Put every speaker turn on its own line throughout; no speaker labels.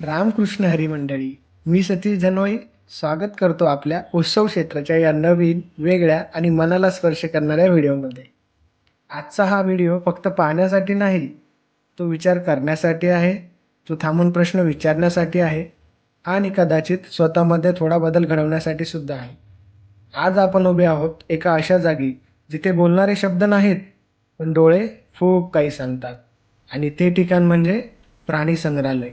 रामकृष्ण हरी मंडळी मी सतीश धनोई स्वागत करतो आपल्या उत्सव क्षेत्राच्या या नवीन वेगळ्या आणि मनाला स्पर्श करणाऱ्या व्हिडिओमध्ये. आजचा हा व्हिडिओ फक्त पाहण्यासाठी नाही तो विचार करण्यासाठी आहे तो थांबून प्रश्न विचारण्यासाठी आहे आणि कदाचित स्वतःमध्ये थोडा बदल घडवण्यासाठी सुद्धा आहे. आज आपण उभे आहोत एका अशा जागी जिथे बोलणारे शब्द नाहीत पण डोळे खूप काही सांगतात. आणि ते ठिकाण म्हणजे प्राणी संग्रहालय.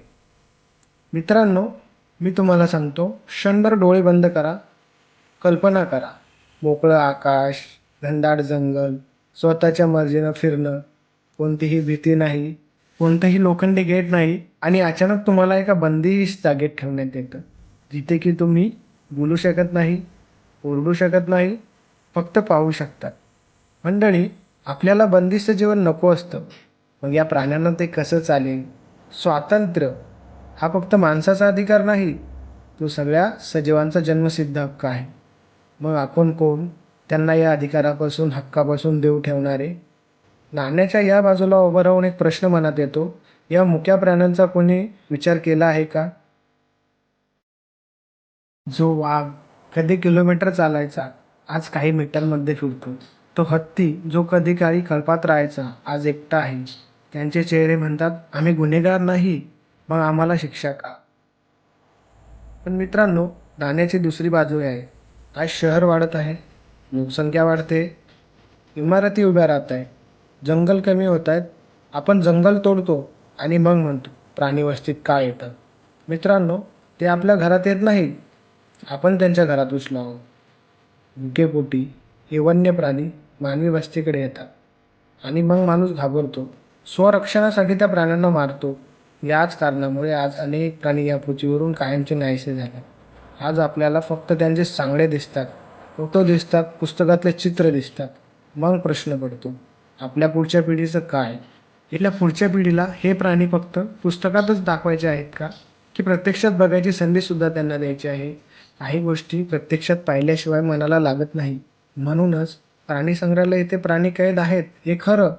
मित्रांनो मी तुम्हाला सांगतो क्षणभर डोळे बंद करा कल्पना करा. मोकळं आकाश घनदाट जंगल स्वतःच्या मर्जीनं फिरणं कोणतीही भीती नाही कोणतंही लोखंडी गेट नाही आणि अचानक तुम्हाला एका बंदिश जागेत ठेवण्यात येतं. जिथे की तुम्ही बोलू शकत नाही ओरडू शकत नाही फक्त पाहू शकतात मंडळी आपल्याला बंदिस्त जीवन नको असतं. मग या प्राण्यांना ते कसं चालेल? स्वातंत्र्य. हा फक्त माणसाचा अधिकार नाही तो सगळ्या सजीवांचा जन्मसिद्ध हक्क आहे. मग आपण कोण? त्यांना या अधिकारापासून हक्कापासून देऊ ठेवणारे? नाण्याच्या या बाजूला उभं राहून एक प्रश्न मनात येतो या मुक्या प्राण्यांचा कोणी विचार केला आहे का? जो वाघ कधी किलोमीटर चालायचा आज काही मीटरमध्ये फिरतो. तो हत्ती जो कधी काळी कळपात राहायचा आज एकटा आहे. त्यांचे चेहरे म्हणतात आम्ही गुन्हेगार नाही मग आम्हाला शिक्षा का? पण मित्रांनो नाण्याची दुसरी बाजू आहे. आज शहर वाढत आहे लोकसंख्या वाढते इमारती उभ्या राहत आहे जंगल कमी होत आहेत. आपण जंगल तोडतो आणि मग म्हणतो प्राणी वस्तीत का येतं? मित्रांनो ते आपल्या घरात येत नाही आपण त्यांच्या घरात उचलो आहोत. भुकेपोटी हे वन्य प्राणी मानवी वस्तीकडे येतात. आणि मग माणूस घाबरतो. स्वरक्षणासाठी त्या प्राण्यांना मारतो. याच कारणामुळे आज अनेक प्राणी या पृथ्वीवरून कायमचे नाहीसे झाले. आज आपल्याला फक्त त्यांचे चांगले दिसतात. फोटो दिसतात पुस्तकातले चित्र दिसतात. मग प्रश्न पडतो आपल्या पुढच्या पिढीचं काय? इथल्या पुढच्या पिढीला हे प्राणी फक्त पुस्तकातच दाखवायचे आहेत का? की प्रत्यक्षात बघायची संधीसुद्धा त्यांना द्यायची आहे? काही गोष्टी प्रत्यक्षात पाहिल्याशिवाय मनाला लागत नाही. म्हणूनच प्राणी संग्रहालय इथे प्राणी कैद आहेत हे खरं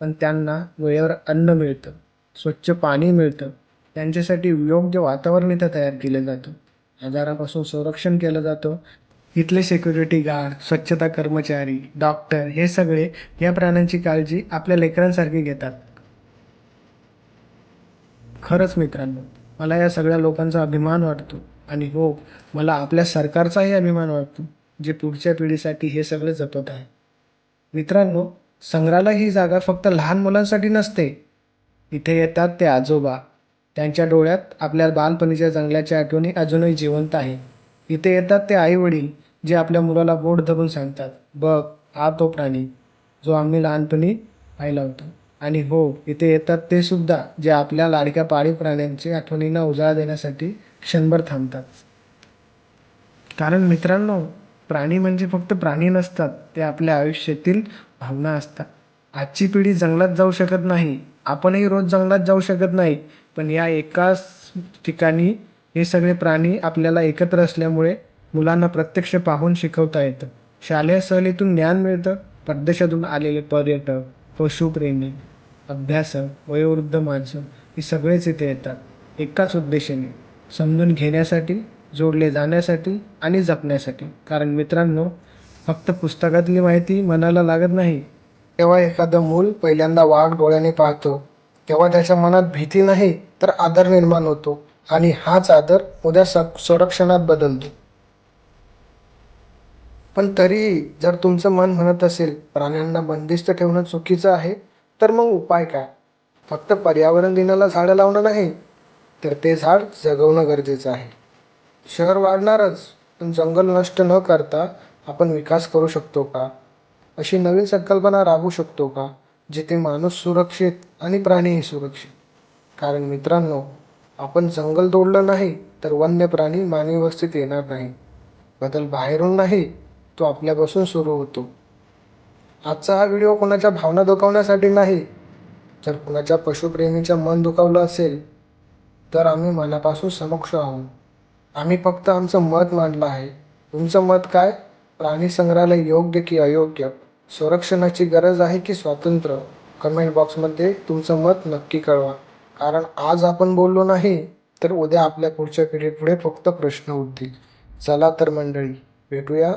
पण त्यांना वेळेवर अन्न मिळतं. स्वच्छ पाणी मिळतं. त्यांच्यासाठी योग्य वातावरण इथं तयार केलं जातं. आजारापासून संरक्षण केलं जातं. इथले सिक्युरिटी गार्ड स्वच्छता कर्मचारी डॉक्टर हे सगळे या प्राण्यांची काळजी आपल्या लेकरांसारखी घेतात. खरंच मित्रांनो मला या सगळ्या लोकांचा अभिमान वाटतो. आणि हो मला आपल्या सरकारचाही अभिमान वाटतो जे पुढच्या पिढीसाठी हे सगळं जपत आहे. मित्रांनो संग्रहालय ही जागा फक्त लहान मुलांसाठी नसते इथे येतात ते आजोबा. त्यांच्या डोळ्यात आपल्या बालपणीच्या जंगलाच्या आठवणी अजूनही जिवंत आहे इथे येतात ते आईवडील जे आपल्या मुलाला बोट धरून सांगतात बघ हा तो प्राणी जो आम्ही लहानपणी पाहिला होता. आणि हो इथे येतात ते सुद्धा जे आपल्या लाडक्या पाळीव प्राण्यांची आठवणींना उजाळा देण्यासाठी क्षणभर थांबतात. कारण मित्रांनो प्राणी म्हणजे फक्त प्राणी नसतात ते आपल्या आयुष्यातील भावना असतात. आजची पिढी जंगलात जाऊ शकत नाही आपणही रोज जंगलात जाऊ शकत नाही पण या एकाच ठिकाणी हे सगळे प्राणी आपल्याला एकत्र असल्यामुळे मुलांना प्रत्यक्ष पाहून शिकवता येतं. शालेय सहलीतून ज्ञान मिळतं परदेशातून आलेले पर्यटक पशुप्रेमी अभ्यासक वयोवृद्ध माणसं ही सगळेच इथे येतात. एकाच उद्देशाने समजून घेण्यासाठी जोडले जाण्यासाठी आणि जपण्यासाठी. कारण मित्रांनो फक्त पुस्तकातली माहिती मनाला लागत नाही तेव्हा एखादं मूल पहिल्यांदा वाघ डोळ्याने पाहतो. तेव्हा त्याच्या मनात भीती नाही तर आदर निर्माण होतो आणि हाच आदर उद्या स संरक्षणात बदलतो. पण तरी जर तुमचं मन म्हणत असेल प्राण्यांना बंदिस्त ठेवणं चुकीचं आहे तर मग उपाय काय? फक्त पर्यावरण दिनाला झाडं लावणं नाही तर ते झाड जगवणं गरजेचं आहे. शहर वाढणारच पण जंगल नष्ट न करता आपण विकास करू शकतो का? अशी नवीन संकल्पना राबवू शकतो का जिथे माणूस सुरक्षित आणि प्राणीही सुरक्षित? कारण मित्रांनो आपण जंगल तोडलं नाही तर वन्य प्राणी मानवी वस्तीत येणार नाही. बदल बाहेरून नाही तो आपल्यापासून सुरू होतो. आजचा हा व्हिडिओ कोणाच्या भावना दुखावण्यासाठी नाही. जर कुणाच्या पशुप्रेमीचं मन दुखावलं असेल तर आम्ही मनापासून समक्ष आहोत. आम्ही फक्त आमचं मत मांडलं आहे. तुमचं मत काय? प्राणी संग्रहालय योग्य की अयोग्य? संरक्षणाची गरज आहे की स्वातंत्र्य? कमेंट बॉक्समध्ये तुमचं मत नक्की कळवा. कारण आज आपण बोललो नाही तर उद्या आपल्या पुढच्या पिढीपुढे फक्त प्रश्न उठतील. चला तर मंडळी भेटूया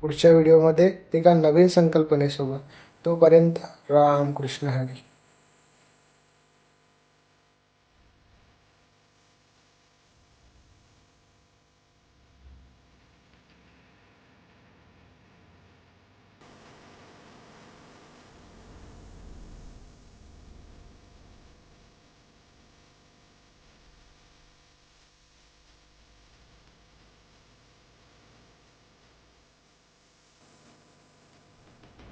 पुढच्या व्हिडिओमध्ये एका नवीन संकल्पनेसोबत. तोपर्यंत राम कृष्ण हरी.